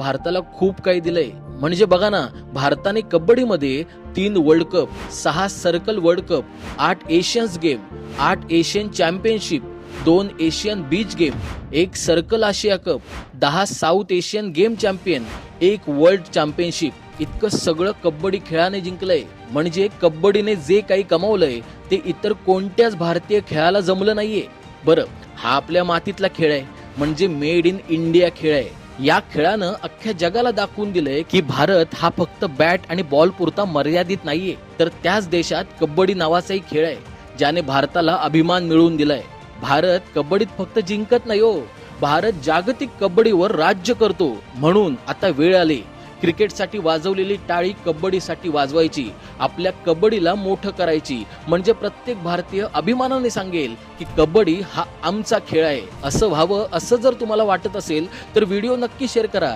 भारताला खूप काही दिलंय. म्हणजे बघा ना भारताने कबड्डीमध्ये तीन वर्ल्ड कप सहा सर्कल वर्ल्ड कप आठ एशियन्स गेम आठ एशियन चॅम्पियनशिप दोन एशियन बीच गेम एक सर्कल आशिया कप दहा साऊथ एशियन गेम चॅम्पियन एक वर्ल्ड चॅम्पियनशिप इतकं सगळं कबड्डी खेळाने जिंकलंय. म्हणजे कबड्डीने जे काही कमावलंय ते इतर कोणत्याच भारतीय खेळाला जमलं नाहीये. बरं हा आपल्या मातीतला खेळ आहे. म्हणजे मेड इन इंडिया खेळ आहे. या खेळानं अख्ख्या जगाला दाखवून दिलंय की भारत हा फक्त बॅट आणि बॉल पुरता मर्यादित नाहीये. तर त्याच देशात कबड्डी नावाचाही खेळ आहे ज्याने भारताला अभिमान मिळवून दिलाय. भारत कबड्डीत फक्त जिंकत नाही हो. भारत जागतिक कबड्डीवर राज्य करतो. म्हणून आता वेळ आली. क्रिकेटसाठी वाजवलेली टाळी कबड्डीसाठी वाजवायची. आपल्या कबड्डीला मोठं करायची. म्हणजे प्रत्येक भारतीय अभिमानाने सांगेल की कबड्डी हा आमचा खेळ आहे. असं व्हावं असं जर तुम्हाला वाटत असेल तर व्हिडिओ नक्की शेअर करा.